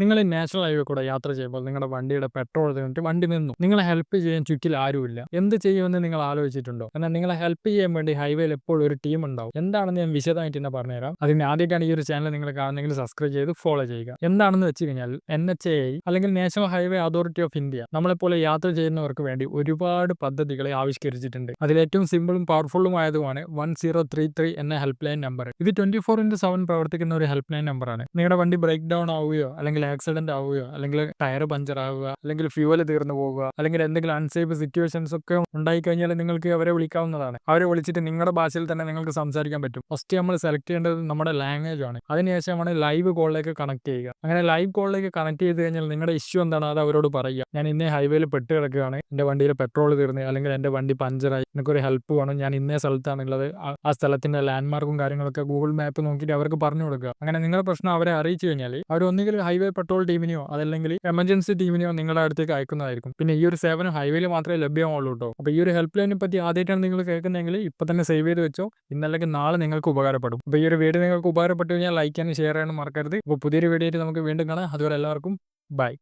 നിങ്ങൾ national highway കൂടെ യാത്ര ചെയ്യുമ്പോൾ നിങ്ങളുടെ വണ്ടിയുടെ പെട്രോൾ തീർന്നിട്ട് വണ്ടി നിന്നു. നിങ്ങളെ ഹെൽപ്പ് ചെയ്യാൻ ചുറ്റിൽ ആരുമില്ല. എന്ത് ചെയ്യുമെന്ന് നിങ്ങൾ ആലോചിച്ചിട്ടുണ്ടോ? എന്നാൽ നിങ്ങളെ ഹെൽപ്പ് ചെയ്യാൻ വേണ്ടി ഹൈവേയിൽ എപ്പോഴും ഒരു ടീം ഉണ്ടാവും. എന്താണെന്ന് ഞാൻ വിശദമായിട്ട് തന്നെ പറഞ്ഞുതരാം. അതിന് ആദ്യമായിട്ടാണ് ഈ ഒരു ചാനൽ നിങ്ങൾ കാണുന്നെങ്കിൽ സബ്സ്ക്രൈബ് ചെയ്ത് ഫോളോ ചെയ്യുക. എന്താണെന്ന് വെച്ച് കഴിഞ്ഞാൽ എൻ എച്ച് എ അല്ലെങ്കിൽ national highway authority of India നമ്മളെപ്പോലെ യാത്ര ചെയ്യുന്നവർക്ക് വേണ്ടി ഒരുപാട് പദ്ധതികളെ ആവിഷ്കരിച്ചിട്ടുണ്ട്. അതിൽ ഏറ്റവും സിമ്പിളും പവർഫുള്ളും ആയതുമാണ് വൺ സീറോ ത്രീ ത്രീ എന്ന ഹെൽപ്പ് ലൈൻ നമ്പർ. ഇത് ട്വന്റി ഫോർ ഇന്റു സെവൻ പ്രവർത്തിക്കുന്ന ഒരു ഹെൽപ്പ് ലൈൻ നമ്പറാണ്. നിങ്ങളുടെ വണ്ടി ബ്രേക്ക് ഡൗൺ ആവുകയോ അല്ലെങ്കിൽ ആക്സിഡന്റ് ആവുക അല്ലെങ്കിൽ ടയർ പഞ്ചർ ആവുക അല്ലെങ്കിൽ ഫ്യൂവൽ തീർന്നു പോവുക അല്ലെങ്കിൽ എന്തെങ്കിലും അൺസേഫ് സിറ്റുവേഷൻസ് ഒക്കെ ഉണ്ടായി കഴിഞ്ഞാൽ നിങ്ങൾക്ക് അവരെ വിളിക്കാവുന്നതാണ്. അവരെ വിളിച്ചിട്ട് നിങ്ങളുടെ ഭാഷയിൽ തന്നെ നിങ്ങൾക്ക് സംസാരിക്കാൻ പറ്റും. ഫസ്റ്റ് നമ്മൾ സെലക്ട് ചെയ്യേണ്ടത് നമ്മുടെ ലാംഗ്വേജ് ആണ്. അതിനുശേഷമാണ് ലൈവ് കോളിലേക്ക് കണക്ട് ചെയ്യുക. അങ്ങനെ ലൈവ് കോളിലേക്ക് കണക്ട് ചെയ്ത് കഴിഞ്ഞാൽ നിങ്ങളുടെ ഇഷ്യൂ എന്താണ് അത് അവരോട് പറയുക. ഞാൻ ഇന്നേ ഹൈവേയിൽ പെട്ട് കിടക്കുകയാണ്. എന്റെ വണ്ടിയിൽ പെട്രോൾ തീർന്നു അല്ലെങ്കിൽ എന്റെ വണ്ടി പഞ്ചറായി എനിക്കൊരു ഹെൽപ്പ് വേണം. ഞാൻ ഇന്നേ സ്ഥലത്താണുള്ളത്. ഉള്ളത് ആ സ്ഥലത്തിന്റെ ലാൻഡ്മാർക്കും കാര്യങ്ങളൊക്കെ ഗൂഗിൾ മാപ്പ് നോക്കിയിട്ട് അവർക്ക് പറഞ്ഞു കൊടുക്കുക. അങ്ങനെ നിങ്ങളുടെ പ്രശ്നം അവരെ അറിയിച്ചു കഴിഞ്ഞാൽ അവർ ഒന്നുകിൽ ഹൈവേ പെട്രോൾ ടീമിനെയോ അതല്ലെങ്കിൽ എമർജൻസി ടീമിനെയോ നിങ്ങളുടെ അടുത്തേക്ക് അയക്കുന്നതായിരിക്കും. പിന്നെ ഈ ഒരു സേവനം ഹൈവേയിൽ മാത്രമേ ലഭ്യമാവുള്ളൂ കേട്ടോ അപ്പോൾ ഈ ഒരു ഹെൽപ്പ് ലൈനെ പറ്റി ആദ്യമായിട്ടാണ് നിങ്ങൾ കേൾക്കുന്നതെങ്കിൽ ഇപ്പൊ തന്നെ സേവ് ചെയ്ത് വെച്ചോ. ഇന്നല്ലെങ്കിൽ നാളെ നിങ്ങൾക്ക് ഉപകാരപ്പെടും. അപ്പോൾ ഈ ഒരു വീഡിയോ നിങ്ങൾക്ക് ഉപകാരപ്പെട്ടു കഴിഞ്ഞാൽ ലൈക്ക് ചെയ്യാനും ഷെയർ ചെയ്യാനും മറക്കരുത്. അപ്പോൾ പുതിയൊരു വീഡിയോ ആയിട്ട് നമുക്ക് വീണ്ടും കാണാം. അതുവരെ എല്ലാവർക്കും ബൈ